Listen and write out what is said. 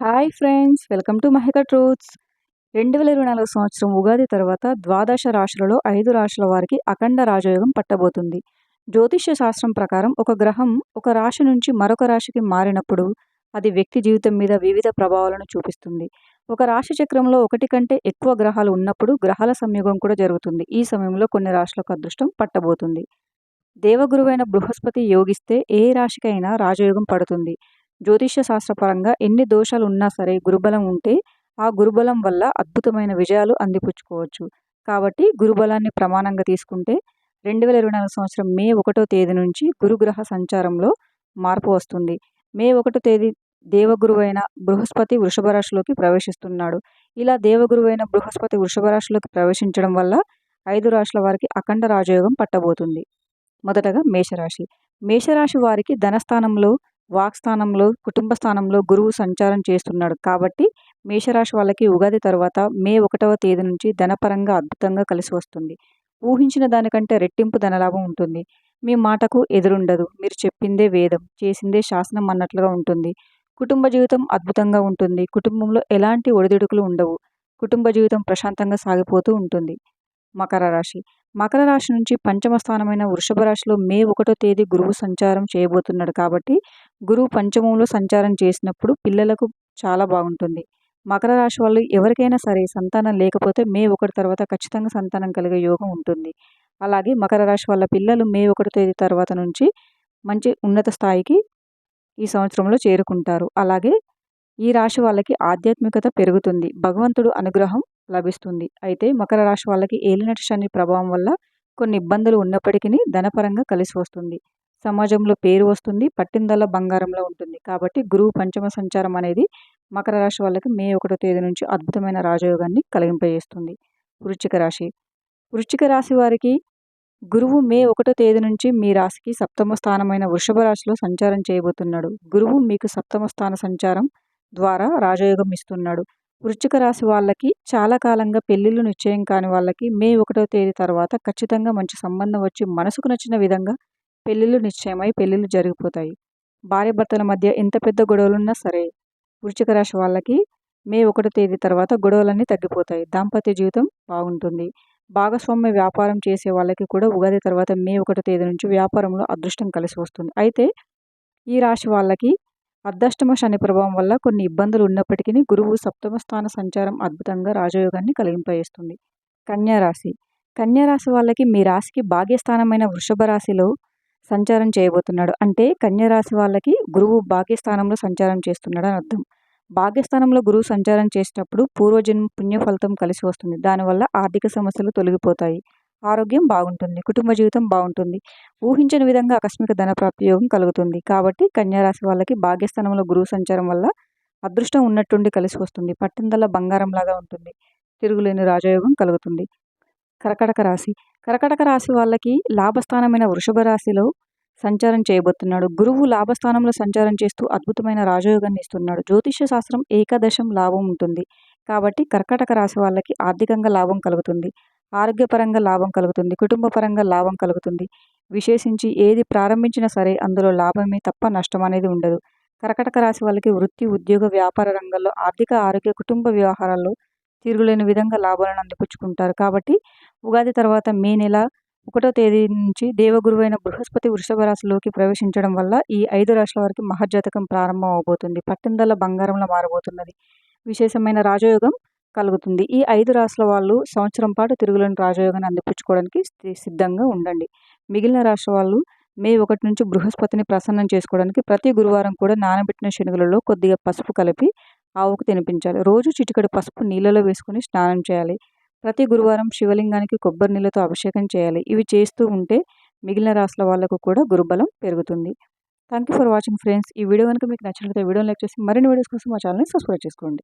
Hi friends welcome to Mahika truths. రెండు వేల ఇరవై నాలుగు సంవత్సరం ఉగాది తర్వాత ద్వాదశ రాశులలో ఐదు రాశుల వారికి అఖండ రాజయోగం పట్టబోతుంది. జ్యోతిష్య శాస్త్రం ప్రకారం ఒక గ్రహం ఒక రాశి నుంచి మరొక రాశికి మారినప్పుడు అది వ్యక్తి జీవితం మీద వివిధ ప్రభావాలను చూపిస్తుంది. ఒక రాశి చక్రంలో ఒకటి కంటే ఎక్కువ గ్రహాలు ఉన్నప్పుడు గ్రహాల సంయోగం కూడా జరుగుతుంది. ఈ సమయంలో కొన్ని రాశులకు అదృష్టం పట్టబోతుంది. దేవగురువైన బృహస్పతి యోగిస్తే ఏ రాశికైనా రాజయోగం పడుతుంది. జ్యోతిష్య శాస్త్రపరంగా ఎన్ని దోషాలు ఉన్నా సరే గురుబలం ఉంటే ఆ గురుబలం వల్ల అద్భుతమైన విజయాలు అందిపుచ్చుకోవచ్చు. కాబట్టి గురుబలాన్ని ప్రమాణంగా తీసుకుంటే రెండు వేల ఇరవై నాలుగు సంవత్సరం మే ఒకటో తేదీ నుంచి గురుగ్రహ సంచారంలో మార్పు వస్తుంది. మే ఒకటో తేదీ దేవగురువైన బృహస్పతి వృషభ రాశిలోకి ప్రవేశిస్తున్నాడు. ఇలా దేవగురువైన బృహస్పతి వృషభ రాశిలోకి ప్రవేశించడం వల్ల ఐదు రాశుల వారికి అఖండ రాజయోగం పట్టబోతుంది. మొదటగా మేషరాశి. మేషరాశి వారికి ధనస్థానంలో వాక్స్థానంలో కుటుంబ స్థానంలో గురువు సంచారం చేస్తున్నాడు. కాబట్టి మేషరాశి వాళ్ళకి ఉగాది తర్వాత మే ఒకటవ తేదీ నుంచి ధనపరంగా అద్భుతంగా కలిసి వస్తుంది. ఊహించిన దానికంటే రెట్టింపు ధనలాభం ఉంటుంది. మీ మాటకు ఎదురుండదు. మీరు చెప్పిందే వేదం. చేసిందే శాసనం అన్నట్లుగా ఉంటుంది. కుటుంబ జీవితం అద్భుతంగా ఉంటుంది. కుటుంబంలో ఎలాంటి ఒడిదుడుకులు ఉండవు. కుటుంబ జీవితం ప్రశాంతంగా సాగిపోతూ ఉంటుంది. మకర రాశి. మకర రాశి నుంచి పంచమ స్థానమైన వృషభ రాశిలో మే ఒకటో తేదీ గురువు సంచారం చేయబోతున్నాడు. కాబట్టి గురువు పంచమంలో సంచారం చేసినప్పుడు పిల్లలకు చాలా బాగుంటుంది. మకర రాశి వాళ్ళు ఎవరికైనా సరే సంతానం లేకపోతే మే ఒకటి తర్వాత ఖచ్చితంగా సంతానం కలిగే యోగం ఉంటుంది. అలాగే మకర రాశి వాళ్ళ పిల్లలు మే ఒకటి తేదీ తర్వాత నుంచి మంచి ఉన్నత స్థాయికి ఈ సంవత్సరంలో చేరుకుంటారు. అలాగే ఈ రాశి వాళ్ళకి ఆధ్యాత్మికత పెరుగుతుంది. భగవంతుడు అనుగ్రహం లభిస్తుంది. అయితే మకర రాశి వాళ్ళకి ఏలినటి శని ప్రభావం వల్ల కొన్ని ఇబ్బందులు ఉన్నప్పటికీ ధనపరంగా కలిసి వస్తుంది. సమాజంలో పేరు వస్తుంది పట్టిందల్లా బంగారంలో ఉంటుంది. కాబట్టి గురువు పంచమ సంచారం అనేది మకర రాశి వాళ్ళకి మే ఒకటో తేదీ నుంచి అద్భుతమైన రాజయోగాన్ని కలిగింపజేస్తుంది. వృశ్చిక రాశి. వృశ్చిక రాశి వారికి గురువు మే ఒకటో తేదీ నుంచి మీ రాశికి సప్తమ స్థానమైన వృషభ రాశిలో సంచారం చేయబోతున్నాడు. గురువు మీకు సప్తమ స్థాన సంచారం ద్వారా రాజయోగం ఇస్తున్నాడు. వృశ్చిక రాశి వాళ్ళకి చాలా కాలంగా పెళ్ళిళ్ళు నిశ్చయం కాని వాళ్ళకి మే ఒకటో తేదీ తర్వాత ఖచ్చితంగా మంచి సంబంధం వచ్చి మనసుకు నచ్చిన విధంగా పెళ్ళిళ్ళు నిశ్చయమై పెళ్ళిళ్ళు జరిగిపోతాయి. భార్య భర్తల మధ్య ఎంత పెద్ద గొడవలున్నా సరే వృశ్చిక రాశి వాళ్ళకి మే ఒకటో తేదీ తర్వాత గొడవలన్నీ తగ్గిపోతాయి. దాంపత్య జీవితం బాగుంటుంది. భాగస్వామ్య వ్యాపారం చేసే వాళ్ళకి కూడా ఉగాది తర్వాత మే ఒకటో తేదీ నుంచి వ్యాపారంలో అదృష్టం కలిసి వస్తుంది. అయితే ఈ రాశి వాళ్ళకి అర్ధాష్టమ శని ప్రభావం వల్ల కొన్ని ఇబ్బందులు ఉన్నప్పటికీ గురువు సప్తమ స్థాన సంచారం అద్భుతంగా రాజయోగాన్ని కలిగింపజేస్తుంది. కన్యారాశి కన్యారాశి వాళ్ళకి మీ రాశికి భాగ్యస్థానమైన వృషభ రాశిలో సంచారం చేయబోతున్నాడు. అంటే కన్యరాశి వాళ్ళకి గురువు భాగ్యస్థానంలో సంచారం చేస్తున్నాడు అని అర్థం. భాగ్యస్థానంలో గురువు సంచారం చేసేటప్పుడు పూర్వజన్మ పుణ్య ఫలితం కలిసి వస్తుంది. దానివల్ల ఆర్థిక సమస్యలు తొలగిపోతాయి. ఆరోగ్యం బాగుంటుంది. కుటుంబ జీవితం బాగుంటుంది. ఊహించని విధంగా ఆకస్మిక ధనప్రాప్తి యోగం కలుగుతుంది. కాబట్టి కన్యారాశి వాళ్ళకి భాగ్యస్థానంలో గురువు సంచారం వల్ల అదృష్టం ఉన్నట్టుండి కలిసి వస్తుంది. పట్టిందల్లా బంగారంలాగా ఉంటుంది. తిరుగులేని రాజయోగం కలుగుతుంది. కర్కటక రాశి కర్కటక రాశి వాళ్ళకి లాభస్థానమైన వృషభ రాశిలో సంచారం చేయబోతున్నాడు. గురువు లాభస్థానంలో సంచారం చేస్తూ అద్భుతమైన రాజయోగాన్ని ఇస్తున్నాడు. జ్యోతిష్య శాస్త్రం ఏకాదశం లాభం ఉంటుంది. కాబట్టి కర్కటక రాశి వాళ్ళకి ఆర్థికంగా లాభం కలుగుతుంది. ఆరోగ్యపరంగా లాభం కలుగుతుంది. కుటుంబపరంగా లాభం కలుగుతుంది. విశేషించి ఏది ప్రారంభించినా సరే అందులో లాభమే తప్ప నష్టం అనేది ఉండదు. కర్కటక రాశి వాళ్ళకి వృత్తి ఉద్యోగ వ్యాపార రంగంలో ఆర్థిక ఆరోగ్య కుటుంబ వ్యవహారాల్లో తిరుగులేని విధంగా లాభాలను అందిపుచ్చుకుంటారు. కాబట్టి ఉగాది తర్వాత మే నెల ఒకటో తేదీ నుంచి దేవగురువైన బృహస్పతి వృషభ రాశిలోకి ప్రవేశించడం వల్ల ఈ ఐదు రాశుల వారికి మహర్జాతకం ప్రారంభం అవబోతుంది. పట్టిందల బంగారంలో మారబోతున్నది. విశేషమైన రాజయోగం కలుగుతుంది. ఈ ఐదు రాష్ట్రాల వాళ్ళు సంవత్సరం పాటు తిరుగులేని రాజయోగాన్ని అందిపుచ్చుకోవడానికి సిద్ధంగా ఉండండి. మిగిలిన రాష్ట్ర వాళ్ళు మే ఒకటి నుంచి బృహస్పతిని ప్రసన్నం చేసుకోవడానికి ప్రతి గురువారం కూడా నానబెట్టిన శనుగులలో కొద్దిగా పసుపు కలిపి ఆవుకు తినిపించాలి. రోజు చిటికడు పసుపు నీళ్ళలో వేసుకొని స్నానం చేయాలి. ప్రతి గురువారం శివలింగానికి కొబ్బరి నీళ్ళతో అభిషేకం చేయాలి. ఇవి చేస్తూ ఉంటే మిగిలిన రాష్ట్రాల వాళ్ళకు కూడా గురుబలం పెరుగుతుంది. Thank you for watching friends ఈ వీడియో కనుక మీకు నచ్చినట్లయితే వీడియో లైక్ చేసి మరిన్ని వీడియోస్ కోసం మా ఛానల్ని సబ్స్క్రైబ్ చేసుకోండి.